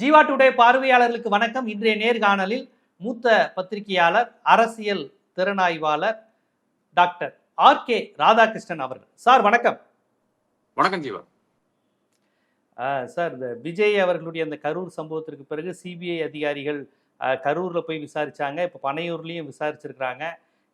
Jeeva today பார்வையாளர்களுக்கு வணக்கம். இன்றைய நேர்காணலில் மூத்த பத்திரிகையாளர் அரசியல் திறனாய்வாளர் டாக்டர் ஆர் கே ராதாகிருஷ்ணன் அவர்கள். சார் வணக்கம். வணக்கம் ஜீவா. சார் இந்த விஜய் அவர்களுடைய அந்த கரூர் சம்பவத்திற்கு பிறகு சிபிஐ அதிகாரிகள் கரூர்ல போய் விசாரிச்சாங்க. இப்போ பனையூர்லயும் விசாரிச்சிருக்கிறாங்க.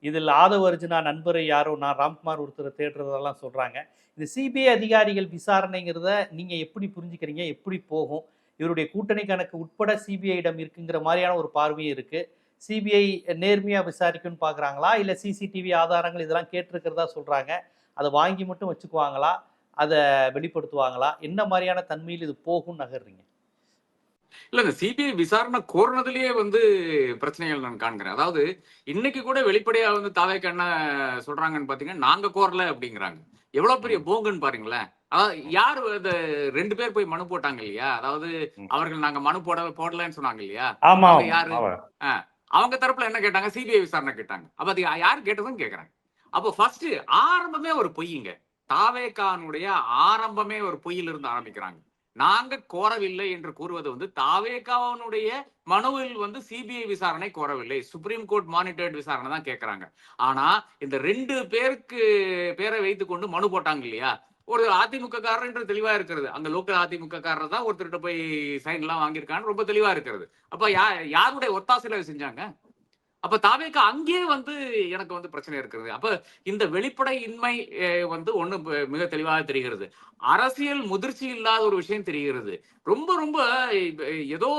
இதில் ஆதவ அர்ஜுனா நண்பரை யாரோ நான் ராம்குமார் ஒருத்தரை தேடுறதெல்லாம் சொல்றாங்க. இந்த சிபிஐ அதிகாரிகள் விசாரணைங்கிறத நீங்க எப்படி புரிஞ்சுக்கிறீங்க? எப்படி போகும்? இவருடைய கூட்டணி கணக்கு உட்பட சிபிஐயிடம் இருக்குங்கிற மாதிரியான ஒரு பார்வையும் இருக்கு. சிபிஐ நேர்மையா விசாரிக்கும்னு பார்க்குறாங்களா இல்லை சிசிடிவி ஆதாரங்கள் இதெல்லாம் கேட்டிருக்கிறதா சொல்றாங்க. அதை வாங்கி மட்டும் வச்சுக்குவாங்களா? அதை வெளிப்படுத்துவாங்களா? என்ன மாதிரியான தன்மையில் இது போகும் நகர்றீங்க? இல்ல இந்த சிபிஐ விசாரணை கோரினதுலயே வந்து பிரச்சனைகள் நான் காண்கிறேன். அதாவது இன்னைக்கு கூட வெளிப்படையா வந்து தாவேக்கு என்ன சொல்றாங்கன்னு பாத்தீங்கன்னா நாங்க கோரல அப்படிங்கிறாங்க. எவ்வளவு பெரிய போங்குன்னு பாருங்களேன். அதாவது யார் இந்த ரெண்டு பேர் போய் மனு போட்டாங்க இல்லையா? அதாவது. அவர்கள் நாங்க மனு போட போடலன்னு சொன்னாங்க இல்லையா? யாரு? அவங்க தரப்புல என்ன கேட்டாங்க? சிபிஐ விசாரணை கேட்டாங்க. அப்ப அது யார் கேட்டதுன்னு கேக்குறாங்க. அப்போ ஃபர்ஸ்ட் ஆரம்பமே ஒரு பொய்யுங்க தாவேகானுடைய ஆரம்பமே ஒரு பொய்யில் இருந்து ஆரம்பிக்கிறாங்க. நாங்க கோரவில்லை என்று கூறுவது வந்து தாவேகாவனுடைய மனுவில் வந்து சிபிஐ விசாரணை கோரவில்லை. சுப்ரீம் கோர்ட் மானிட்டர்ட் விசாரணை தான் கேக்குறாங்க. ஆனா இந்த ரெண்டு பேருக்கு பேரை வைத்து கொண்டு மனு போட்டாங்க இல்லையா? ஒரு அதிமுக காரர் தெளிவா இருக்கிறது. அந்த லோக்கல் அதிமுக காரர் தான் ஒருத்தர்கிட்ட போய் சைன் எல்லாம் வாங்கியிருக்கான்னு ரொம்ப தெளிவா இருக்கிறது. அப்ப யா யாருடைய ஒத்தாசையில செஞ்சாங்க? அப்ப தாவேக்கா அங்கேயே வந்து எனக்கு வந்து பிரச்சனை இருக்கிறது. அப்ப இந்த வெளிப்படை இன்மை வந்து ஒண்ணு மிக தெளிவாக தெரிகிறது. அரசியல் முதிர்ச்சி இல்லாத ஒரு விஷயம் தெரிகிறது. ரொம்ப ரொம்ப ஏதோ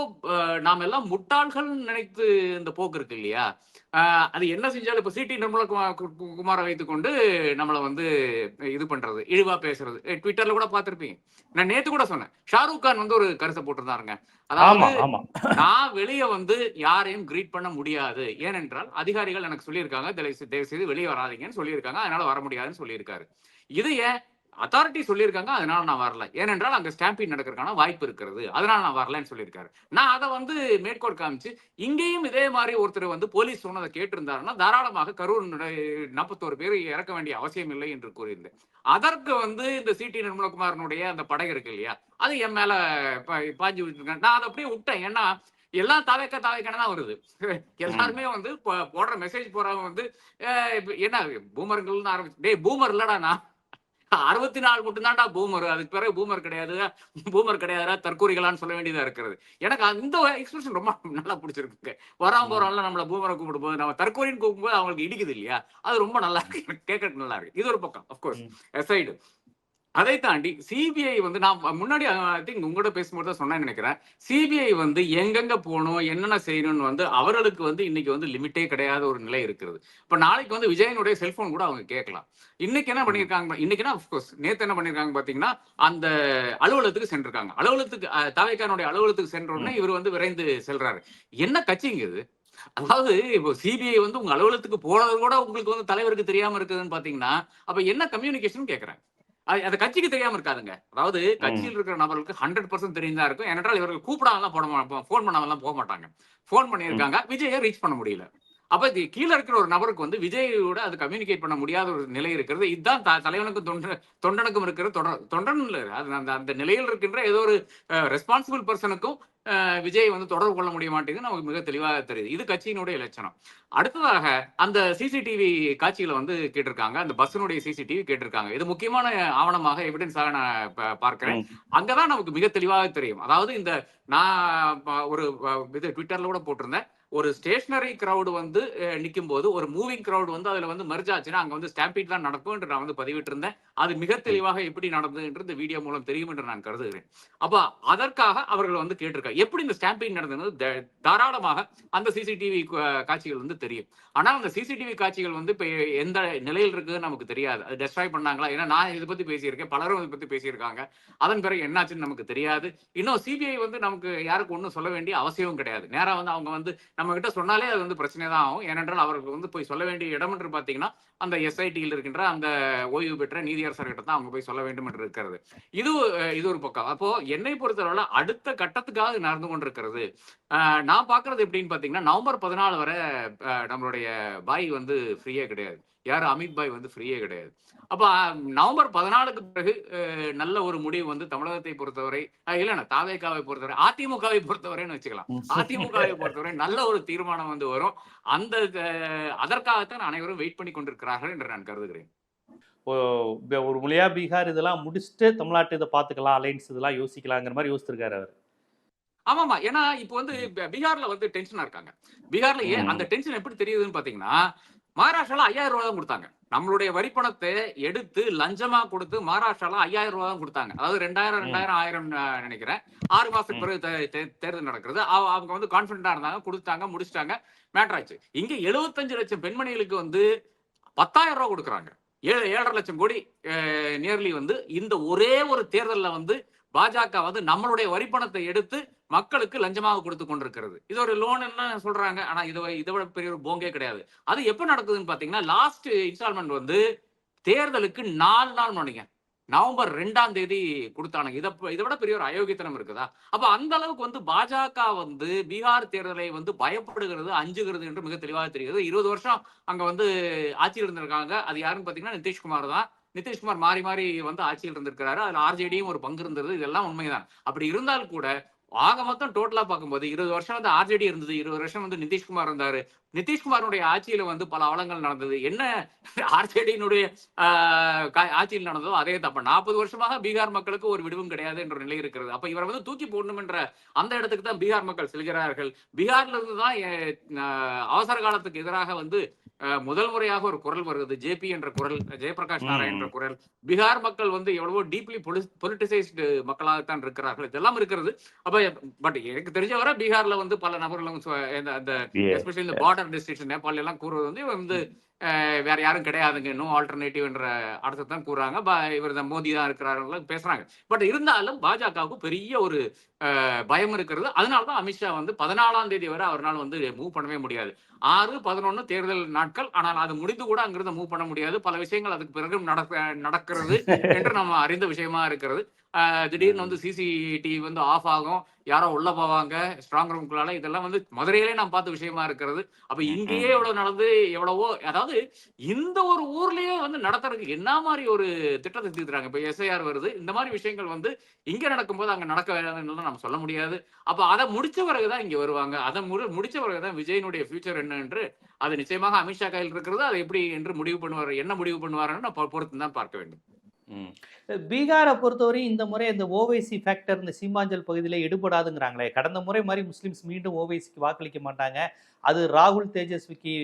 நாம் எல்லாம் முட்டாள்கள் நினைத்து இந்த போக்கு இருக்கு இல்லையா? அது என்ன செஞ்சாலும் இப்ப சிடி நிர்மலா குமார் வைத்துக்கொண்டு நம்மளை வந்து இது பண்றது இழிவா பேசுறது. ட்விட்டர்ல கூட பார்த்திருப்பீங்க. நான் நேத்து கூட சொன்னேன். ஷாருக் கான் வந்து ஒரு கருத்தை போட்டிருந்தாருங்க. அதாவது நான் வெளியே வந்து யாரையும் கிரீட் பண்ண முடியாது. ஏனென்றால் அதிகாரிகள் எனக்கு சொல்லியிருக்காங்க தயவு செய்து வெளியே வராதீங்கன்னு சொல்லியிருக்காங்க அதனால வர முடியாதுன்னு சொல்லியிருக்காரு. இது ஏன் அத்தாரிட்டி சொல்லியிருக்காங்க அதனால நான் வரல. ஏனென்றால் அங்க ஸ்டாம்பிங் நடக்கிறதுக்கான வாய்ப்பு இருக்கிறது அதனால நான் வரலன்னு சொல்லியிருக்காரு. நான் அதை வந்து மேற்கோள் காமிச்சு இங்கேயும் இதே மாதிரி ஒருத்தர் வந்து போலீஸ் சொன்னதை கேட்டிருந்தாருன்னா தாராளமாக கரூர் நாற்பத்தோரு பேர் இறக்க வேண்டிய அவசியம் இல்லை என்று கூறியிருந்தேன். அதற்கு வந்து இந்த சிடி நிர்மலகுமாரனுடைய அந்த படகு இருக்கு இல்லையா அது என் மேல பாஞ்சு நான் அதை அப்படியே விட்டேன். ஏன்னா எல்லாம் தவைக்க தவைக்கன தான் வருது. எல்லாருமே வந்து போடுற மெசேஜ் போறவங்க வந்து என்ன பூமருங்கள்னு ஆரம்பிச்சு டேய் பூமர் இல்லடா நான். அறுபத்தி நாலு மட்டும்தான்டா பூமர். அதுக்கு பிறகு பூமர் கிடையாது. பூமர் கிடையாதுடா தற்கூரிகளான்னு சொல்ல வேண்டியதா இருக்கிறது. எனக்கு அந்த எக்ஸ்பிரஷன் ரொம்ப நல்லா பிடிச்சிருக்கு வராம போறவங்க நம்மள பூமரை கூப்பிடும்போது நம்ம தற்கூரின்னு கூப்பிடும்போது அவங்களுக்கு இடிக்குது இல்லையா? அது ரொம்ப நல்லா இருக்கு. கேட்கறதுக்கு நல்லா இருக்கு. இது ஒரு பக்கம் அப்கோர்ஸ் சைடு அதை தாண்டி சிபிஐ வந்து நான் முன்னாடி ஐ திங்க் உங்களோட பேசும்போது தான் சொன்னேன்னு நினைக்கிறேன். சிபிஐ வந்து எங்கெங்க போகணும் என்னென்ன செய்யணும்னு வந்து அவர்களுக்கு வந்து இன்னைக்கு வந்து லிமிட்டே கிடையாத ஒரு நிலை இருக்கிறது. இப்ப நாளைக்கு வந்து விஜயனுடைய செல்போன் கூட அவங்க கேட்கலாம். இன்னைக்கு என்ன பண்ணிருக்காங்க இன்னைக்குன்னா அஃப்கோர்ஸ் நேத்து என்ன பண்ணிருக்காங்க பாத்தீங்கன்னா அந்த அலுவலகத்துக்கு சென்றிருக்காங்க. அலுவலகத்துக்கு தவைக்கானுடைய அலுவலகத்துக்கு சென்ற உடனே இவர் வந்து விரைந்து செல்றாரு. என்ன கட்சிங்க இது? அதாவது இப்போ சிபிஐ வந்து உங்க அலுவலகத்துக்கு போனது கூட உங்களுக்கு வந்து தலைவருக்கு தெரியாம இருக்குதுன்னு பாத்தீங்கன்னா அப்ப என்ன கம்யூனிகேஷன் கேக்குறேன் அது கட்சிக்கு தெரியாம இருக்காதுங்க. அதாவது கட்சியில் இருக்கிற நபர்களுக்கு ஹண்ட்ரட் பர்சன்ட் தெரியுதா இருக்கும். ஏனென்றால் இவர்கள் கூப்பிடாமலாம் போட ஃபோன் பண்ணாமலாம் போக மாட்டாங்க. ஃபோன் பண்ணியிருக்காங்க. விஜயை ரீச் பண்ண முடியல. அப்ப இது கீழே இருக்கிற ஒரு நபருக்கு வந்து விஜயோட அது கம்யூனிகேட் பண்ண முடியாத ஒரு நிலை இருக்கிறது. இதுதான் த- தலைவனுக்கும் தொண்ட தொண்டனுக்கும் இருக்கிற தொடர் தொண்டன் இல்ல அது அந்த அந்த நிலையில் இருக்கின்ற ஏதோ ஒரு ரெஸ்பான்சிபிள் பர்சனுக்கும் விஜய் வந்து தொடர்பு கொள்ள முடிய மாட்டேங்குது நமக்கு மிக தெளிவாக தெரியுது. இது கட்சியினுடைய லட்சணம் அடுத்ததாக அந்த சிசிடிவி காட்சிகளை வந்து கேட்டிருக்காங்க. அந்த பஸ்ஸினுடைய சிசிடிவி கேட்டிருக்காங்க. இது முக்கியமான ஆவணமாக எவிடன்ஸாக நான் பார்க்கிறேன். அங்கதான் நமக்கு மிக தெளிவாக தெரியும். அதாவது இந்த நான் ஒரு இது ட்விட்டர்ல கூட போட்டிருந்தேன். ஒரு ஸ்டேஷனரி கிரவுடு வந்து நிற்கும் நிக்கும் போது ஒரு மூவிங் கிரவுட் வந்து அதுல வந்து மெர்ஜ் ஆச்சுன்னா அங்க வந்து ஸ்டாம்பீட் தான் நடக்கும் என்று நான் வந்து பதிவிட்டு இருந்தேன் அது மிக தெளிவாக எப்படி நடந்ததுன்றது இந்த வீடியோ மூலம் தெரியும் என்று நான் கருதுகிறேன். அப்போ அதற்காக அவர்கள் வந்து கேட்டிருக்காங்க எப்படி இந்த ஸ்டாம்பீட் நடந்தது? தாராளமாக அந்த சிசிடிவி காட்சிகள் வந்து தெரியும். ஆனா அந்த சிசிடிவி காட்சிகள் வந்து இப்போ எந்த நிலையில் இருக்குதுன்னு நமக்கு தெரியாது. அது டெஸ்ட்ராய் பண்ணாங்களா? ஏன்னா நான் இதை பத்தி பேசியிருக்கேன். பலரும் இதை பத்தி பேசியிருக்காங்க. அதன் பிறகு என்னாச்சுன்னு நமக்கு தெரியாது. இன்னும் சிபிஐ வந்து நமக்கு யாருக்கு ஒன்றும் சொல்ல வேண்டிய அவசியமும் கிடையாது. நேரா வந்து அவங்க வந்து நம்ம கிட்ட சொன்னாலே அது வந்து பிரச்சனை தான் ஆகும். ஏனென்றால் அவருக்கு வந்து போய் சொல்ல வேண்டிய இடம் என்று பார்த்தீங்கன்னா அந்த எஸ்ஐடியில் இருக்கின்ற அந்த ஓய்வு பெற்ற நீதியரசர்கிட்ட தான் அவங்க போய் சொல்ல வேண்டும் என்று இருக்கிறது. இது இது ஒரு பக்கம். அப்போ என்னை பொறுத்தவரை அடுத்த கட்டத்துக்காக நடந்து கொண்டிருக்கிறது. நான் பாக்குறது எப்படின்னு பாத்தீங்கன்னா நவம்பர் பதினாலு வரை நம்மளுடைய பாய் வந்து ஃப்ரீயே கிடையாது. யாரு? அமித் பாய் வந்து ஃப்ரீயே கிடையாது. அப்ப நவம்பர் பதினாலுக்கு பிறகு நல்ல ஒரு முடிவு வந்து தமிழகத்தை பொறுத்தவரை இல்லைண்ணா தாவேகாவை பொறுத்தவரை அதிமுகவை பொறுத்தவரைன்னு வச்சுக்கலாம். அதிமுகவை பொறுத்தவரை நல்ல ஒரு தீர்மானம் வந்து வரும். அந்த அதற்காகத்தான் அனைவரும் வெயிட் பண்ணி கொண்டிருக்கிறார்கள் என்று நான் கருதுகிறேன். ஒரு மொழியா பீகார் இதெல்லாம் முடிச்சுட்டு தமிழ்நாட்டு இதை பார்த்துக்கலாம் அலைன்ஸ் இதெல்லாம் யோசிக்கலாங்கிற மாதிரி யோசிச்சிருக்காரு அவர். ஆமாமா. ஏன்னா இப்போ வந்து பீகார்ல வந்து டென்ஷனா இருக்காங்க. பீகார்ல ஏன். அந்த டென்ஷன் எப்படி தெரியுதுன்னு பாத்தீங்கன்னா மகாராஷ்டிரால ஐயாயிரம் ரூபாய் தான் கொடுத்தாங்க. நம்மளுடைய வரிப்பணத்தை எடுத்து லஞ்சமா கொடுத்து மகாராஷ்டிரால ஐயாயிரம் ரூபாய் தான் கொடுத்தாங்க. அதாவது ரெண்டாயிரம். ரெண்டாயிரம் ஆயிரம் நான் நினைக்கிறேன். ஆறு மாசத்துக்கு. பிறகு தேர்தல் நடக்கிறது. அவ- அவங்க வந்து கான்பிடண்டா இருந்தாங்க. கொடுத்தாங்க முடிச்சிட்டாங்க. மேட்டர் ஆச்சு. இங்க எழுபத்தஞ்சு லட்சம் பெண்மணிகளுக்கு வந்து பத்தாயிரம் ரூபாய் கொடுக்குறாங்க. ஏழு ஏழரை லட்சம் கோடி நியர்லி வந்து இந்த ஒரே ஒரு தேர்தல்ல வந்து பாஜக வந்து நம்மளுடைய வரிப்பணத்தை எடுத்து மக்களுக்கு லஞ்சமாக கொடுத்து கொண்டிருக்கிறது. இது ஒரு லோன் சொல்றாங்க. ஆனா இதை இதை விட பெரிய ஒரு போங்கே கிடையாது. அது எப்ப நடக்குதுன்னு பாத்தீங்கன்னா லாஸ்ட் இன்ஸ்டால்மெண்ட் வந்து தேர்தலுக்கு நாலு நாள் முன்னாடிங்க நவம்பர் ரெண்டாம் தேதி கொடுத்தானுங்க இதை இதை விட பெரிய ஒரு அயோக்கியத்தனம் இருக்குதா? அப்ப அந்த அளவுக்கு வந்து பாஜக வந்து பீகார் தேர்தலை வந்து பயப்படுகிறது அஞ்சுகிறது என்று மிக தெளிவாக தெரிகிறது. இருபது வருஷம் அங்க வந்து ஆட்சியில் இருந்திருக்காங்க. அது யாருன்னு பாத்தீங்கன்னா நிதிஷ்குமார் தான். நிதிஷ்குமார் மாறி மாறி வந்து ஆட்சியில் இருந்திருக்கிறாரு. அதுல ஆர்ஜேடியும் ஒரு பங்கு இருந்தது. இதெல்லாம் உண்மைதான். அப்படி இருந்தால் கூட ஆக மொத்தம் டோட்டலா பார்க்கும்போது இருபது வருஷம் வந்து ஆர்ஜேடி இருந்தது. இருபது வருஷம் வந்து நிதிஷ்குமார் இருந்தாரு. நிதிஷ்குமாருடைய ஆட்சியில வந்து பல அவலங்கள் நடந்தது. என்ன ஆர்ஜேடியினுடைய ஆட்சியில் நடந்ததோ அதே தப்ப நாற்பது வருஷமாக பீகார் மக்களுக்கு ஒரு விடுவும் கிடையாது என்ற நிலை இருக்கிறது. அப்ப இவரை வந்து தூக்கி போடணும் என்ற அந்த இடத்துக்கு தான் பீகார் மக்கள் செல்கிறார்கள். பீகார்ல இருந்து தான் அவசர காலத்துக்கு எதிராக வந்து முதல் முறையாக ஒரு குரல் வருகிறது. ஜேபி என்ற குரல் ஜெயபிரகாஷ் நாராயண் என்ற குரல். பீகார் மக்கள் வந்து எவ்வளவோ டீப்லி பொலிட்டிசைஸ்டு மக்களாகத்தான் இருக்கிறார்கள். இதெல்லாம் இருக்கிறது. அப்ப பட் எனக்கு தெரிஞ்ச வரை பீகார்ல வந்து பல நபர்களும் அந்த எஸ்பெஷலி இந்த பார்டர் டிஸ்ட்ரிக்ஷன் நேபாள் எல்லாம் கூறுவது வந்து வந்து வேற யாரும் கிடையாதுங்க. இன்னும் ஆல்டர்னேட்டிவ் என்ற அர்த்தத்தை தான் கூறுறாங்க. ப- இவர் தான் மோடி தான் இருக்கிறார்கள் பேசுறாங்க. பட் இருந்தாலும் பாஜகவுக்கு பெரிய ஒரு பயம் இருக்கிறது. அதனால தான் அமித்ஷா வந்து பதினாலாம் தேதி வரை அவரால் வந்து மூவ் பண்ணவே முடியாது. ஆறு பதினொன்னு தேர்தல் நாட்கள். ஆனால் அது முடிந்து கூட அங்கிருந்து மூவ் பண்ண முடியாது. பல விஷயங்கள் அதுக்கு பிறகு நடக்க நடக்கிறது என்று நம்ம அறிந்த விஷயமா இருக்கிறது. திடீர்னு வந்து சிசிடிவி வந்து ஆஃப் ஆகும். யாரோ உள்ள போவாங்க. ஸ்ட்ராங் ரூம்குள்ளால இதெல்லாம் வந்து மதுரையிலே நான் பார்த்த விஷயமா இருக்கிறது. அப்ப இங்கேயே எவ்வளவு நடந்து எவ்வளவோ அதாவது இந்த ஒரு ஊர்லயே வந்து நடத்துறதுக்கு என்ன மாதிரி ஒரு திட்டத்தை தீர்த்துறாங்க இப்ப எஸ்ஐஆர் வருது. இந்த மாதிரி விஷயங்கள் வந்து இங்க நடக்கும்போது அங்க நடக்க வேண்டாம்னு நம்ம சொல்ல முடியாது. அப்ப அதை முடிச்ச பிறகுதான் இங்க வருவாங்க. அதை முடி முடிச்ச பிறகுதான் விஜயனுடைய ஃபியூச்சர் என்ன என்று அது நிச்சயமாக அமித்ஷா கையில் இருக்கிறது. அதை எப்படி என்று முடிவு பண்ணுவார் என்ன முடிவு பண்ணுவாருன்னு நம்ம பொறுத்து தான் பார்க்க வேண்டும். பீகாரை பொறுத்தவரை இந்த முறை இந்த ஓவைசி ஃபேக்டர் இந்த சீமாஞ்சல் பகுதியில் எடுபடாதுங்கிறாங்களே. கடந்த முறை மாதிரி முஸ்லீம்ஸ் மீண்டும் ஓவைசிக்கு வாக்களிக்க மாட்டாங்க. அது ராகுல் தேஜஸ்விக்கு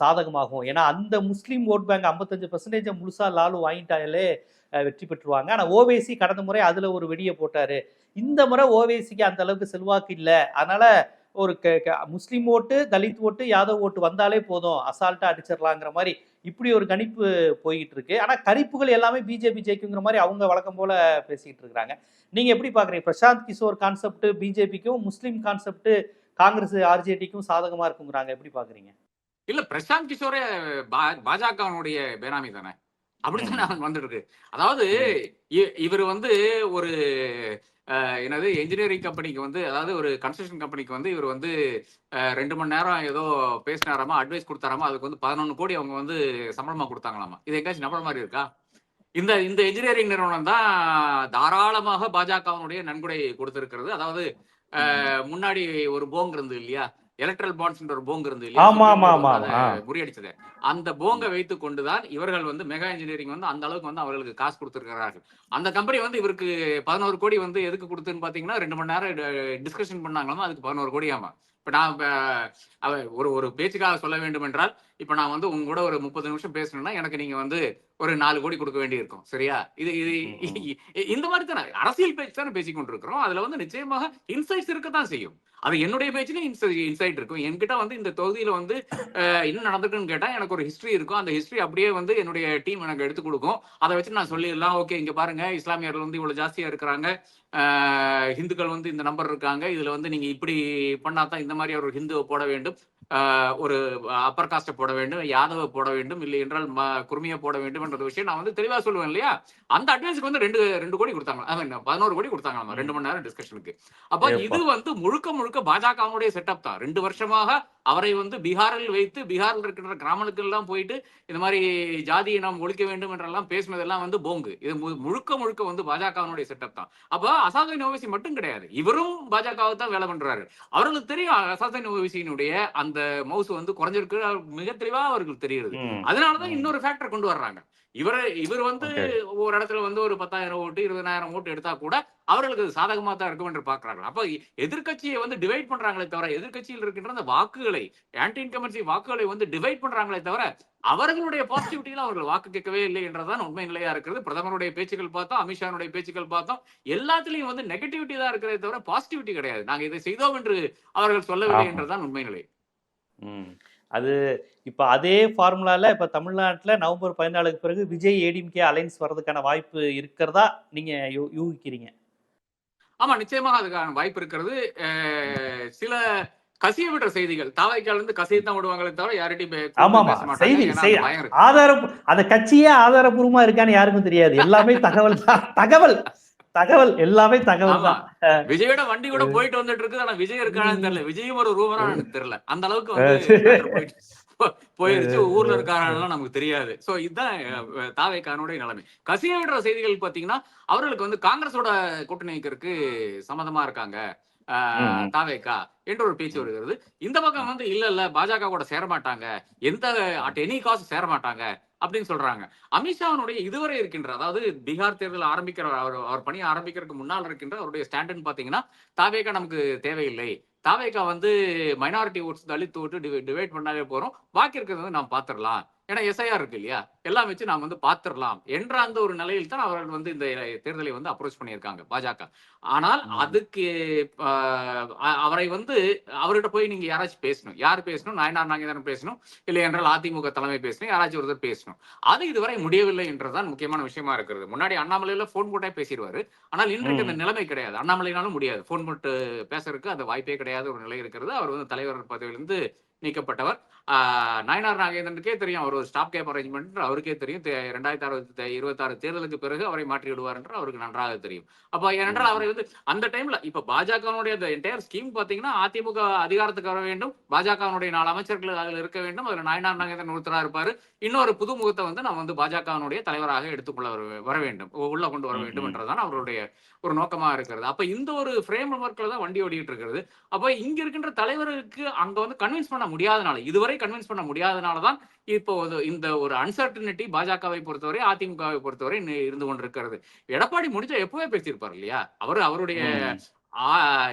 சாதகமாகும். ஏன்னா அந்த முஸ்லீம் ஓட் பேங்க் ஐம்பத்தஞ்சு பர்சன்டேஜை முழுசாக லாலு வாங்கிட்டாலே வெற்றி பெற்றுருவாங்க. ஆனால் ஓவைசி கடந்த முறை அதில் ஒரு வெடியை போட்டார். இந்த முறை ஓவைசிக்கு அந்த அளவுக்கு செல்வாக்கு இல்லை. அதனால் ஒரு க க- முஸ்லீம் ஓட்டு தலித் ஓட்டு யாதவ் ஓட்டு வந்தாலே போதும். அசால்ட்டா அடிச்சிடலாங்கிற மாதிரி இப்படி ஒரு கணிப்பு போய்கிட்டு இருக்கு ஆனா கணிப்புகள் எல்லாமே பிஜேபி ஜெயிக்குங்கிற மாதிரி அவங்க வழக்கம் போல பேசிக்கிட்டு இருக்கிறாங்க நீங்க எப்படி பாக்குறீங்க? பிரசாந்த் கிஷோர் கான்செப்ட் பிஜேபிக்கும் முஸ்லீம் கான்செப்ட் காங்கிரஸ் ஆர்ஜேடிக்கும் சாதகமா இருக்குங்கிறாங்க. எப்படி பாக்குறீங்க? இல்ல பிரசாந்த் கிஷோரே பா- பாஜகவினுடைய பேனாமி தானே? அப்படித்தானே வந்துருக்கு. அதாவது இவர் வந்து ஒரு என்னது என்ஜினியரிங் கம்பெனிக்கு வந்து அதாவது ஒரு கன்ஸ்ட்ரக்ஷன் கம்பெனிக்கு வந்து இவர் வந்து ரெண்டு மணி நேரம் ஏதோ பேசினாராமா அட்வைஸ் கொடுத்தாராமா அதுக்கு வந்து பதினொன்று கோடி அவங்க வந்து சம்பளமா கொடுத்தாங்களாமா. இது எங்காச்சும் நம்பர் மாதிரி இருக்கா? இந்த இந்த என்ஜினியரிங் நிறுவனம் தான் தாராளமாக பாஜகவினுடைய நன்கொடை கொடுத்திருக்கிறது. அதாவது முன்னாடி ஒரு போங் இருந்தது இல்லையா? எலக்ட்ரல் பாண்ட்ஸ் ஒரு போங் இருந்தது இல்லையா? முறியடிச்சது. அந்த போங்கை வைத்து கொண்டுதான் இவர்கள் வந்து மெகா இன்ஜினியரிங் வந்து அந்த அளவுக்கு வந்து அவர்களுக்கு காசு கொடுத்திருக்கிறார்கள். அந்த கம்பெனி வந்து இவருக்கு பதினோரு கோடி வந்து எதுக்கு கொடுத்துன்னு பாத்தீங்கன்னா ரெண்டு மணி நேரம் டிஸ்கஷன் பண்ணாங்களாமா அதுக்கு பதினோரு கோடி ஆமா இப்ப நான் இப்ப, ஒரு ஒரு பேச்சுக்காக சொல்ல வேண்டும் என்றால் இப்ப நான் வந்து உங்க கூட ஒரு முப்பது நிமிஷம் பேசணும்னா எனக்கு நீங்க வந்து ஒரு நாலு கோடி கொடுக்க வேண்டி இருக்கும் சரியா? இது இது இந்த மாதிரி தானே அரசியல் பேச்சு தானே பேசிக் கொண்டிருக்கிறோம் அதுல வந்து நிச்சயமாக இன்சைட்ஸ் இருக்கத்தான் செய்யும். அது என்னுடைய பேச்சுலயும் இன்சைட் இருக்கும். என்கிட்ட வந்து இந்த தொகுதியில வந்து என்ன நடந்திருக்குன்னு கேட்டா எனக்கு ஒரு ஹிஸ்டரி இருக்கும். அந்த ஹிஸ்டரி அப்படியே வந்து என்னுடைய டீம் எனக்கு எடுத்து கொடுக்கும். அதை வச்சு நான் சொல்லிடலாம். ஓகே இங்க பாருங்க. இஸ்லாமியர்கள் வந்து இவ்வளவு ஜாஸ்தியா இருக்கிறாங்க. அஹ், இந்துக்கள் வந்து இந்த நம்பர் இருக்காங்க. இதுல வந்து நீங்க இப்படி பண்ணா தான் இந்த மாதிரி ஒரு ஹிந்துவை போட வேண்டும். ஒரு அப்பர் காஸ்ட போட வேண்டும். யாதவ போட வேண்டும். இல்லை என்றால் ம- குர்மியை போட வேண்டும் என்ற விஷயம் நான் வந்து தெளிவா சொல்லுவேன் இல்லையா? அந்த அட்வைஸ்க்கு வந்து ரெண்டு ரெண்டு கோடி கொடுத்தாங்க. பதினோரு கோடி கொடுத்தாங்க ரெண்டு மணி நேரம் டிஸ்கஷனுக்கு அப்ப. இது வந்து முழுக்க முழுக்க பாஜகவுடைய செட்டப் தான். ரெண்டு வருஷமாக அவரை வந்து பீகாரில் வைத்து பீகாரில் இருக்கின்ற கிராமங்களுக்கு எல்லாம் போயிட்டு இந்த மாதிரி ஜாதியை நாம் ஒழிக்க வேண்டும் என்றெல்லாம் பேசினதெல்லாம் வந்து போங்கு. இது மு- முழுக்க முழுக்க வந்து பாஜகவினுடைய செட்டப் தான். அப்போ அசாதின் ஓவைசி மட்டும் கிடையாது. இவரும் பாஜகவை தான் வேலை பண்றாரு. அவர்களுக்கு தெரியும் அசாதின் ஓவைசியினுடைய அந்த மவுஸ் வந்து குறைஞ்சிருக்கு. மிக தெளிவா அவர்களுக்கு தெரியுது. அதனாலதான். இன்னொரு ஃபேக்டர் கொண்டு வர்றாங்க. இவர் இவர் வந்து. ஒரு இடத்துல வந்து ஒரு பத்தாயிரம் ஓட்டு இருபதாயிரம் ஓட்டு எடுத்தா கூட அவர்களுக்கு அது சாதகமா தான் இருக்கும் என்று பாக்குறாங்க அப்ப எதிர்க்கட்சியை வந்து டிவைட் பண்றாங்களே தவிர எதிர்க்கட்சியில் இருக்கின்ற அந்த வாக்குகளை ஆன்டி இன்கமன்சி வாக்குகளை வந்து டிவைட் பண்றாங்களே தவிர அவர்களுடைய பாசிட்டிவிட்டியில அவர்கள் வாக்கு கேட்கவே இல்லை என்றதான் உண்மை நிலையா இருக்கிறது பிரதமருடைய பேச்சுக்கள் பார்த்தோம் அமித்ஷானுடைய பேச்சுக்கள் பார்த்தோம் எல்லாத்துலயும் வந்து நெகட்டிவிட்டி தான் இருக்கிறதே தவிர பாசிட்டிவிட்டி கிடையாது நாங்க இதை செய்தோம் என்று அவர்கள் சொல்லவில்லை. என்றதான் உண்மை நிலை. அது இப்ப அதே ஃபார்முலால இப்ப தமிழ்நாட்டுல நவம்பர் பதினாலுக்கு பிறகு விஜய் ஏடிஎம்கே அலைன்ஸ் வர்றதுக்கான வாய்ப்பு இருக்கிறதா நீங்க யூ- யூகிக்கிறீங்க ஆமா நிச்சயமாக அதுக்கான வாய்ப்பு இருக்கிறது சில கசிய விடுற செய்திகள் தாவைக்கால இருந்து கசியை தான் விடுவாங்களே தவிர யார்கிட்டயும். செய்தி. ஆதாரம் அந்த கட்சியே ஆதாரபூர்வமா இருக்கான்னு யாருக்கும் தெரியாது எல்லாமே தகவல். தகவல் தகவல் எல்லாமே தகவல் தான். விஜயோட வண்டி கூட போயிட்டு வந்துட்டு இருக்குது ஆனா விஜய் இருக்கானு தெரியல. விஜயும் ஒரு ரூமரா எனக்கு தெரியல. அந்த அளவுக்கு வந்து போயிருச்சு. ஊர்ல இருக்காரெல்லாம் நமக்கு தெரியாது. சோ இதுதான் தாவேக்கானுடைய நிலைமை. கசிய விடுற செய்திகள் பாத்தீங்கன்னா அவர்களுக்கு வந்து காங்கிரஸோட கூட்டணி வைக்கிறதுக்கு சம்மதமா இருக்காங்க. தாவேக்கா என்ற ஒரு பேச்சு வருகிறது. இந்த பக்கம் வந்து இல்ல இல்ல பாஜக கூட சேர மாட்டாங்க எந்த அட் எனி காஸ்ட் சேர மாட்டாங்க அப்படின்னு சொல்றாங்க. அமித்ஷாவினுடைய இதுவரை இருக்கின்ற அதாவது பீகார் தேர்தல் ஆரம்பிக்கிற அவர் அவர் பணி ஆரம்பிக்கிறதுக்கு முன்னால் இருக்கின்ற அவருடைய ஸ்டாண்டுன்னு பாத்தீங்கன்னா தாவேக்கா நமக்கு தேவையில்லை. தாவேக்கா வந்து மைனாரிட்டி ஓட்ஸ் தலித் ஓட்டு டிவைட் பண்ணாலே போறோம் பாக்கி இருக்கிறது வந்து நாம் பாத்திரலாம் ஏன்னா எஸ்ஐஆர் இருக்கு இல்லையா? எல்லாம் வச்சு நாம் வந்து பாத்திரலாம் என்ற அந்த ஒரு நிலையில் தான் அவர்கள் வந்து இந்த தேர்தலை வந்து அப்ரோச் பண்ணியிருக்காங்க பாஜக. ஆனால். அதுக்கு அவரை வந்து அவர்கிட்ட போய் நீங்க யாராச்சும் பேசணும். யார் பேசணும்? நாயனார் நாகேந்திரன் பேசணும்? இல்லை என்றால் அதிமுக தலைமை பேசணும்? யாராச்சும் ஒருத்தர் பேசணும். அது இதுவரை முடியவில்லை என்றுதான் முக்கியமான விஷயமா இருக்கிறது. முன்னாடி அண்ணாமலையில போன் போட்டே பேசிடுவாரு. ஆனால் இன்றைக்கு அந்த நிலைமை கிடையாது. அண்ணாமலைனாலும் முடியாது. போன் போட்டு பேசுறதுக்கு அந்த வாய்ப்பே கிடையாத ஒரு நிலை இருக்கிறது. அவர் வந்து தலைவர் பதவியிலிருந்து நீக்கப்பட்டவர். நயனார் நாகேந்திரனுக்கே தெரியும் அவர் ஒரு ஸ்டாப் கேப் அரேஞ்ச்மெண்ட் அவருக்கே தெரியும். ரெண்டாயிரத்தி அறுபத்தி இருபத்தாறு தேர்தலுக்கு பிறகு அவரை மாற்றி விடுவார் என்று அவருக்கு நன்றாக தெரியும். அப்ப ஏனென்றால் அவரை வந்து அந்த டைம்ல இப்ப பாஜகவுடைய அந்த என்டையர் ஸ்கீம் பாத்தீங்கன்னா அதிமுக அதிகாரத்துக்கு வர வேண்டும். பாஜகவினுடைய நாலு அமைச்சர்கள் அதில் இருக்க வேண்டும். அதுல நாயனார் நாகேந்திரன் ஒருத்தரா இருப்பாரு. இன்னொரு புது முகத்தை வந்து நம்ம வந்து பாஜகவினுடைய தலைவராக எடுத்துக்கொள்ள வர- வேண்டும். உள்ள கொண்டு வர வேண்டும். என்றதான் அவருடைய ஒரு நோக்கமா இருக்கிறது. அப்ப இந்த ஒரு ஃப்ரேம் ஒர்க்ல தான் வண்டி ஓடிட்டு இருக்கிறது. அப்ப இங்க இருக்கின்ற தலைவருக்கு அங்க வந்து கன்வின்ஸ் பண்ண முடியாதனால இதுவரை கன்வின்ஸ் பண்ண முடியாதனால தான் இப்போ ஒரு- இந்த ஒரு அன்சர்டனிட்டி பாஜகவை பொறுத்தவரை அதிமுகவை பொறுத்தவரை இருந்து கொண்டிருக்கிறது. எடப்பாடி முடிஞ்சா எப்பவே பேசியிருப்பார் இல்லையா? அவர் அவருடைய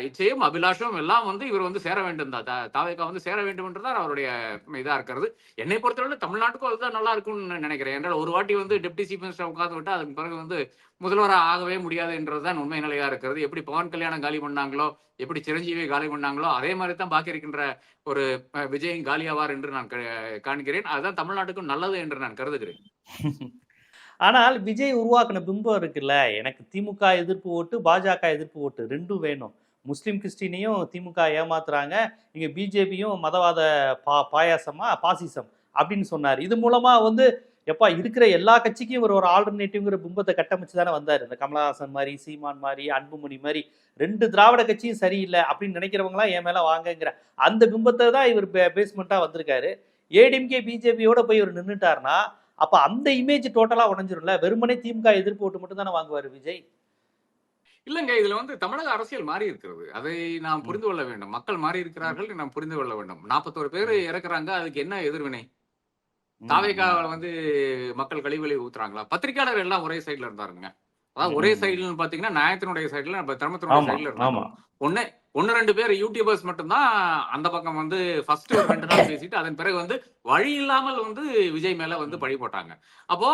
இச்சையும் அபிலாஷம் எல்லாம் வந்து இவர் வந்து சேர வேண்டும் தான். தா- தாவேக்கா வந்து சேர வேண்டும் என்றுதான் அவருடைய இதா இருக்கிறது. என்னை பொறுத்தவரை தமிழ்நாட்டுக்கும் அதுதான் நல்லா இருக்கும்னு நினைக்கிறேன். என்றால் ஒரு வாட்டி வந்து டெப்டி சீஃப் மினிஸ்டர் உட்கார்ந்து விட்டு அதுக்கு பிறகு வந்து முதல்வராக ஆகவே முடியாது என்றதுதான் உண்மை நிலையா இருக்கிறது. எப்படி பவன் கல்யாணம் காலி பண்ணாங்களோ எப்படி சிரஞ்சீவி காலி பண்ணாங்களோ அதே மாதிரி தான் பாக்கி இருக்கின்ற ஒரு அஹ், விஜயும் காலியாவார் என்று நான் க- காண்கிறேன். அதுதான் தமிழ்நாட்டுக்கும் நல்லது என்று நான் கருதுகிறேன். ஆனால் விஜய் உருவாக்கின பிம்பம் இருக்குல்ல எனக்கு திமுக எதிர்ப்பு ஓட்டு பாஜக எதிர்ப்பு ஓட்டு ரெண்டும் வேணும். முஸ்லீம் கிறிஸ்டினையும் திமுக ஏமாத்துறாங்க இங்கே பிஜேபியும் மதவாத பா பாயாசமா பாசிசம் அப்படின்னு சொன்னார். இது மூலமாக வந்து எப்பா இருக்கிற எல்லா கட்சிக்கும் இவர் ஒரு ஆல்டர்னேட்டிவ்ங்கிற பிம்பத்தை கட்டமைச்சு தானே வந்தார். இந்த கமலஹாசன் மாதிரி சீமான் மாதிரி அன்புமணி மாதிரி ரெண்டு திராவிட கட்சியும் சரியில்லை அப்படின்னு நினைக்கிறவங்களாம் என் மேலே வாங்கங்கிற அந்த பிம்பத்தை தான் இவர் பேஸ்மெண்ட்டாக வந்திருக்காரு. ஏடிஎம்கே பிஜேபியோட போய் இவர் நின்றுட்டாருன்னா அப்ப அந்த இமேஜ் டோட்டலா உடஞ்சிரும்ல? வெறுமனே திமுக எதிர்ப்பு ஓட்டு மட்டும் தானே வாங்குவாரு விஜய்? இல்லங்க இதுல வந்து தமிழக அரசியல் மாறி இருக்கிறது. அதை நாம் புரிந்து கொள்ள வேண்டும். மக்கள் மாறி இருக்கிறார்கள் நாம் புரிந்து கொள்ள வேண்டும். நாற்பத்தோரு பேர் இறக்குறாங்க அதுக்கு என்ன எதிர்வினை? தாவேக்காவில வந்து மக்கள் கழிவழி ஊத்துறாங்களா? பத்திரிகையாளர் எல்லாம் ஒரே சைடுல இருந்தாருங்க. அதாவது ஒரே. சைடுல பாத்தீங்கன்னா நியாயத்தினுடைய சைடுல நம்ம தர்மத்தினுடைய சைடுல இருந்தாங்க. ஒண்ணு ஒன்னு ரெண்டு பேர் யூடியூபர்ஸ் மட்டும்தான் அந்த பக்கம் வந்து ஃபர்ஸ்ட் ஒரு ரெண்டு நாள் பேசிட்டு அதன் பிறகு வந்து வழி இல்லாமல் வந்து விஜய் மேல வந்து பழி போட்டாங்க. அப்போ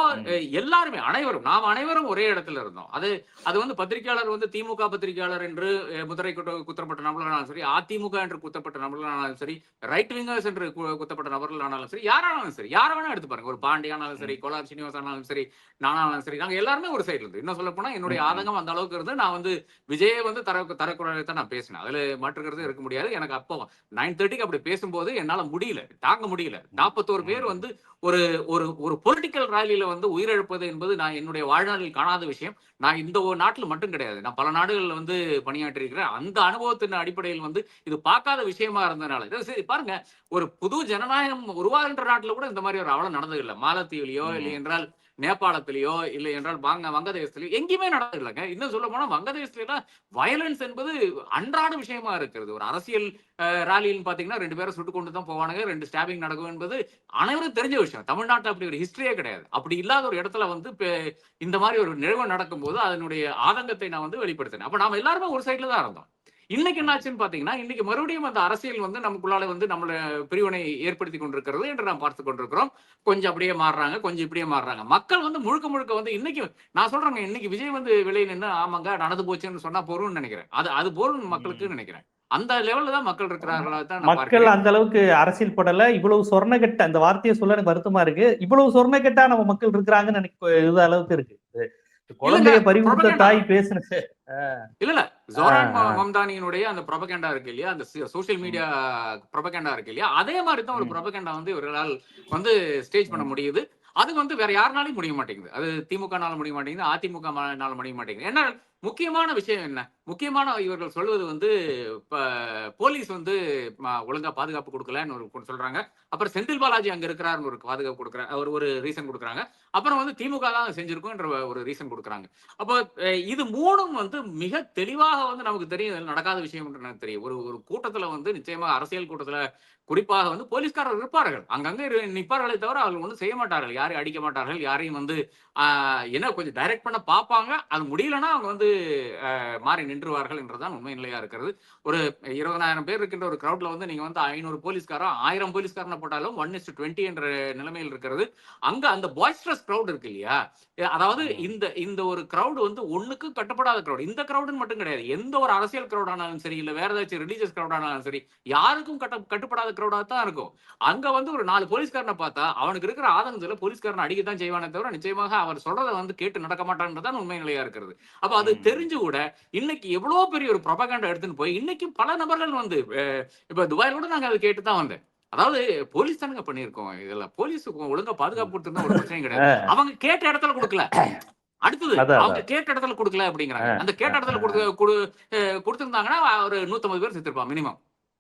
எல்லாருமே அனைவரும் நாம் அனைவரும் ஒரே இடத்துல இருந்தோம். அது அது வந்து பத்திரிகையாளர் வந்து திமுக பத்திரிகையாளர் என்று குத்த குத்தப்பட்ட நபர்களானாலும் சரி அதிமுக என்று குத்தப்பட்ட நபர்களானாலும் சரி ரைட் விங்கர்ஸ் என்று குத்தப்பட்ட நபர்களானாலும் சரி யாரானாலும் சரி யார வேணா எடுத்து பாருங்க. ஒரு பாண்டியானாலும் சரி கோலார் சீனிவாஸ் ஆனாலும் சரி நானாலும் சரி நாங்க எல்லாருமே ஒரு சைடுல இருந்து இன்னும் சொல்ல போனா என்னுடைய. ஆதங்கம் அந்த அளவுக்கு இருந்து நான் வந்து விஜயை வந்து தர தரக்குறையை தான் நான் பேசினேன். அதுல மாற்றுக்கிறது இருக்க முடியாது. எனக்கு அப்போ நைன் தேர்ட்டிக்கு அப்படி பேசும்போது என்னால முடியல தாங்க முடியல. நாற்பத்தோரு பேர் வந்து ஒரு ஒரு ஒரு பொலிட்டிக்கல் ராலியில வந்து உயிரிழப்பது என்பது நான் என்னுடைய வாழ்நாளில் காணாத விஷயம். நான் இந்த ஒரு நாட்டில் மட்டும் கிடையாது. நான் பல நாடுகளில் வந்து பணியாற்றி இருக்கிறேன் அந்த அனுபவத்தின் அடிப்படையில் வந்து இது பார்க்காத விஷயமா இருந்தனால இதை சரி பாருங்க. ஒரு புது ஜனநாயகம் உருவாகின்ற நாட்டில் கூட இந்த மாதிரி ஒரு அவலம் நடந்தது இல்லை மாலத்தீவுலையோ. இல்லை என்றால் நேபாளத்திலேயோ இல்லை என்றால் வங்க வங்கதேசத்திலேயோ எங்கேயுமே நடக்கலைங்க இன்னும் சொல்ல போனால் வங்கதேசத்துலாம் வயலன்ஸ் என்பது அன்றாட விஷயமா இருக்கிறது. ஒரு அரசியல் ராலின்னு பார்த்தீங்கன்னா ரெண்டு பேரும் சுட்டு கொண்டு தான் போவானுங்க ரெண்டு ஸ்டாபிங் நடக்கும் என்பது அனைவரும் தெரிஞ்ச விஷயம். தமிழ்நாட்டில் அப்படி ஒரு ஹிஸ்டரியே கிடையாது. அப்படி இல்லாத ஒரு இடத்துல வந்து இப்போ இந்த மாதிரி ஒரு நிகழ்வு நடக்கும்போது அதனுடைய ஆதங்கத்தை நான் வந்து வெளிப்படுத்தினேன். அப்போ நாம எல்லாருமே ஒரு சைட்ல தான் இருந்தோம். இன்னைக்கு என்னாச்சுன்னு பாத்தீங்கன்னா இன்னைக்கு மறுபடியும் அந்த அரசியல் வந்து நமக்குள்ளால வந்து நம்மள பிரிவினை ஏற்படுத்தி கொண்டிருக்கிறது என்று நாம் பார்த்து கொண்டிருக்கிறோம். கொஞ்சம் அப்படியே மாறுறாங்க கொஞ்சம் இப்படியே மாறுறாங்க. மக்கள் வந்து முழுக்க முழுக்க வந்து இன்னைக்கு நான் சொல்றேங்க இன்னைக்கு விஜய் வந்து விலை நின்று ஆமாங்க நடந்து போச்சுன்னு சொன்னா போறோம்னு நினைக்கிறேன். அது அது போரும் மக்களுக்கு நினைக்கிறேன். அந்த லெவல்ல தான் மக்கள் இருக்கிறார்களா தான் மக்கள் அந்த அளவுக்கு அரசியல் படல. இவ்வளவு சொர்ணக்கட்ட அந்த வார்த்தையை சொல்ல எனக்கு வருத்தமா இருக்கு. இவ்வளவு சொர்ணக்கட்டா நம்ம மக்கள் இருக்கிறாங்கன்னு எனக்கு இது அளவுக்கு இருக்கு. குழந்தைய பறிமுத்த. தாய் பேசுனது இல்ல இல்ல. ஜோரான் மம்தானியினுடைய அந்த ப்ரொபகேண்டா இருக்கு இல்லையா? அந்த சோஷியல் மீடியா ப்ரொபகேண்டா இருக்கு இல்லையா? அதே மாதிரி தான் ஒரு. ப்ரொபகேண்டா வந்து இவர்களால் வந்து ஸ்டேஜ் பண்ண முடியுது. அது வந்து வேற யாருனாலையும் முடிய மாட்டேங்குது. அது திமுகனால முடிய மாட்டேங்குது அதிமுக நால முடிய மாட்டேங்குது. என்ன முக்கியமான விஷயம் என்ன? முக்கியமான இவர்கள் சொல்வது வந்து இப்போ போலீஸ் வந்து ஒழுங்கா பாதுகாப்பு கொடுக்கலன்னு ஒரு சொல்கிறாங்க சொல்றாங்க. அப்புறம் செந்தில் பாலாஜி அங்க இருக்கிறாருன்னு ஒரு பாதுகாப்பு கொடுக்குறாங்க ஒரு ஒரு ரீசன் கொடுக்குறாங்க. அப்புறம் வந்து திமுக தான் செஞ்சிருக்கோன்ற ஒரு ரீசன் கொடுக்குறாங்க. அப்போ இது மூணும் வந்து மிக தெளிவாக வந்து நமக்கு தெரியும். நடக்காத விஷயம் என்று எனக்கு தெரியும். ஒரு ஒரு கூட்டத்துல வந்து நிச்சயமாக அரசியல் கூட்டத்துல குறிப்பாக வந்து போலீஸ்காரர் இருப்பார்கள். அங்கங்கே நிற்பார்களே தவிர அவர்கள் ஒன்றும் செய்ய மாட்டார்கள். யாரையும் அடிக்க மாட்டார்கள். யாரையும் வந்து என்ன கொஞ்சம் டைரக்ட் பண்ண பார்ப்பாங்க. அது முடியலன்னா அவங்க வந்து மாறி நின்றுவார்கள் என்றுதான் உண்மை நிலையா இருக்கிறது. ஒரு இருபதாயிரம் பேர் இருக்கின்ற ஒரு கிரௌட்ல வந்து நீங்க வந்து ஐநூறு போலீஸ்காரன் ஆயிரம் போலீஸ்காரனை போட்டாலும் ஒன் இஸ் டுவெண்ட்டி என்ற நிலைமையில் இருக்கிறது. அங்க அந்த பாய்ஸ்ட்ரஸ் கிரௌட் இருக்கு இல்லையா? அதாவது. இந்த இந்த ஒரு கிரௌட் வந்து ஒண்ணுக்கு கட்டுப்படாத கிரௌட் இந்த கிரௌடுன்னு மட்டும் கிடையாது. எந்த ஒரு அரசியல் ஆனாலும் சரி இல்ல வேற ஏதாச்சும் ரிலீஜியஸ் ஆனாலும் சரி யாருக்கும் கட்ட கட்டுப்படாத crowd-ஆ தான் இருக்கும். அங்க வந்து ஒரு நாலு போலீஸ்காரனை பார்த்தா அவனுக்கு இருக்கிற ஆதங்கத்துல போலீஸ்காரனை அடிக்கத்தான் செய்வானே தவிர நிச்சயமாக அவர் சொல்றதை வந்து கேட்டு நடக்க மாட்டான்றதான் உண்மை நிலையா இருக்கிறது. அப்ப அது. தெரிஞ்சு கூட இன்னைக்கு எவ்வளவு பெரிய ஒரு ப்ரொபகண்டா எடுத்துன்னு போய் இன்னைக்கு பல நபர்கள் வந்து இப்ப துபாயில கூட நாங்க அதை கேட்டு தான் வந்தேன். அதாவது போலீஸ் தானுங்க பண்ணியிருக்கோம். இதுல போலீஸ் ஒழுங்கா பாதுகாப்பு கொடுத்திருந்தா ஒரு பிரச்சனையும் கிடையாது. அவங்க கேட்ட இடத்துல கொடுக்கல. அடுத்தது அவங்க கேட்ட இடத்துல கொடுக்கல அப்படிங்கிறாங்க. அந்த கேட்ட இடத்துல ஆ. கொடுத்து கொடு அஹ் கொடுத்திருந்தாங்கன்னா ஒரு நூத்தம்பது பேர் செத்துருப்பான் மினிமம்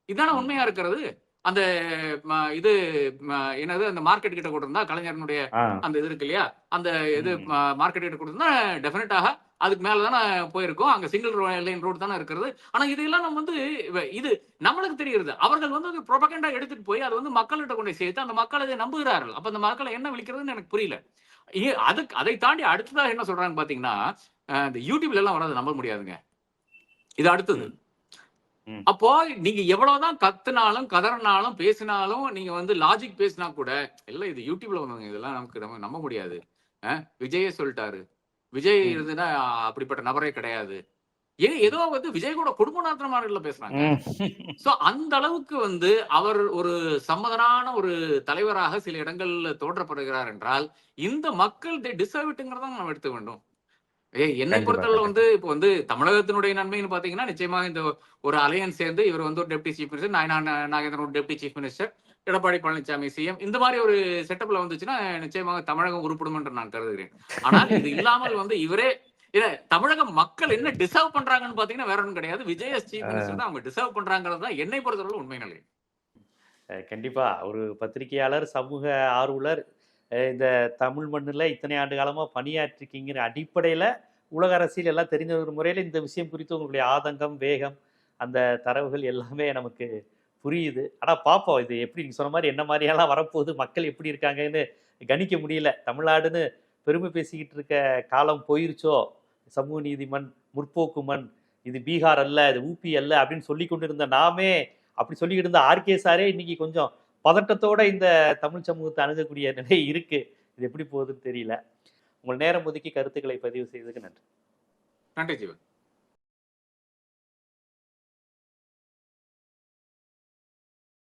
இதான. உண்மையா இருக்கிறது? அந்த இது என்னது அந்த மார்க்கெட் கிட்ட கொடுத்திருந்தா கலைஞரனுடைய அந்த இது இருக்கு இல்லையா? அந்த இது. மார்க்கெட் கிட்ட கொடுத்திருந்தா டெஃபினட்டாக அதுக்கு மேல தானே போயிருக்கோம். அங்க சிங்கிள் லைன் ரோடு தானே இருக்கிறது. ஆனா இதெல்லாம் நம்ம வந்து இது நம்மளுக்கு தெரிகிறது அவர்கள் வந்து அது ப்ரொபகண்டா எடுத்துட்டு போய் அது வந்து மக்கள்கிட்ட கொண்டு சேர்த்து அந்த மக்கள் அதை நம்புகிறார்கள். அப்ப அந்த மக்களை என்ன விழிக்கிறதுன்னு எனக்கு புரியல. அதுக்கு அதை தாண்டி அடுத்ததா என்ன சொல்றாங்க பாத்தீங்கன்னா இந்த யூடியூப்ல எல்லாம் வராது நம்ப முடியாதுங்க. இது அடுத்தது. அப்போ நீங்க எவ்வளவுதான் கத்துனாலும் கதறினாலும் பேசினாலும் நீங்க வந்து லாஜிக் பேசினா கூட இல்ல இது யூடியூப்ல வந்தவங்க இதெல்லாம் நமக்கு நம்ம நம்ப முடியாது. விஜயே சொல்லிட்டாரு. விஜய். இருந்துன்னா அப்படிப்பட்ட நபரே கிடையாது. ஏ ஏதோ வந்து விஜய் கூட குடும்ப நடத்துற பேசுறாங்க. சோ அந்த அளவுக்கு வந்து அவர் ஒரு சம்மதனான ஒரு தலைவராக சில இடங்கள்ல தோற்றப்படுகிறார் என்றால் இந்த மக்கள் டிசர்விட்டுங்கிறத நம்ம எடுத்துக்க வேண்டும். ஏ என்னை பொறுத்தவரை வந்து இப்போ வந்து தமிழகத்தினுடைய நன்மைன்னு பாத்தீங்கன்னா நிச்சயமாக இந்த ஒரு அலையன்ஸ் சேர்ந்து இவர் வந்து ஒரு deputy chief minister Nainar Nagendran ஒரு deputy chief minister. Edappadi Palaniswami CM. இந்த மாதிரி ஒரு செட்டப்ல வந்துச்சுன்னா நிச்சயமாக தமிழகம் உருப்படும் என்று நான் கருதுகிறேன். ஆனால் இது இல்லாமல் வந்து இவரே இல்ல தமிழக மக்கள் என்ன டிசர்வ் பண்றாங்கன்னு பாத்தீங்கன்னா வேற ஒன்றும் கிடையாது. விஜய் சீஃப் மினிஸ்டர் தான் அவங்க டிசர்வ் பண்றாங்கிறது தான் என்னை பொறுத்தவரை உண்மை நிலை. கண்டிப்பா. ஒரு பத்திரிகையாளர் சமூக ஆர்வலர் இந்த தமிழ் மண்ணில் இத்தனை ஆண்டு காலமா பணியாற்றிருக்கீங்கிற அடிப்படையில உலக அரசியல் எல்லாம் தெரிஞ்ச ஒரு முறையில் இந்த விஷயம் குறித்து உங்களுடைய ஆதங்கம் வேகம் அந்த தரவுகள் எல்லாமே நமக்கு புரியுது. ஆனால் பார்ப்போம் இது எப்படி நீங்கள் சொன்ன மாதிரி என்ன மாதிரியெல்லாம் வரப்போகுது மக்கள் எப்படி இருக்காங்கன்னு கணிக்க முடியல. தமிழ்நாடுன்னு பெருமை பேசிக்கிட்டு இருக்க காலம் போயிருச்சோ? சமூக நீதி மண் முற்போக்கு மண் இது பீகார் அல்ல இது ஊபி அல்ல அப்படின்னு சொல்லி கொண்டிருந்த நாமே அப்படி சொல்லிக்கிட்டு இருந்த ஆர்கே சாரே இன்னைக்கு கொஞ்சம் பதட்டத்தோட இந்த தமிழ் சமூகத்தை அணுகக்கூடிய நிலை இருக்கு. இது எப்படி போகுதுன்னு தெரியல. உங்கள் நேரம் ஒதுக்கி கருத்துக்களை பதிவு செய்ததுக்கு நன்றி. நன்றி ஜீவன்.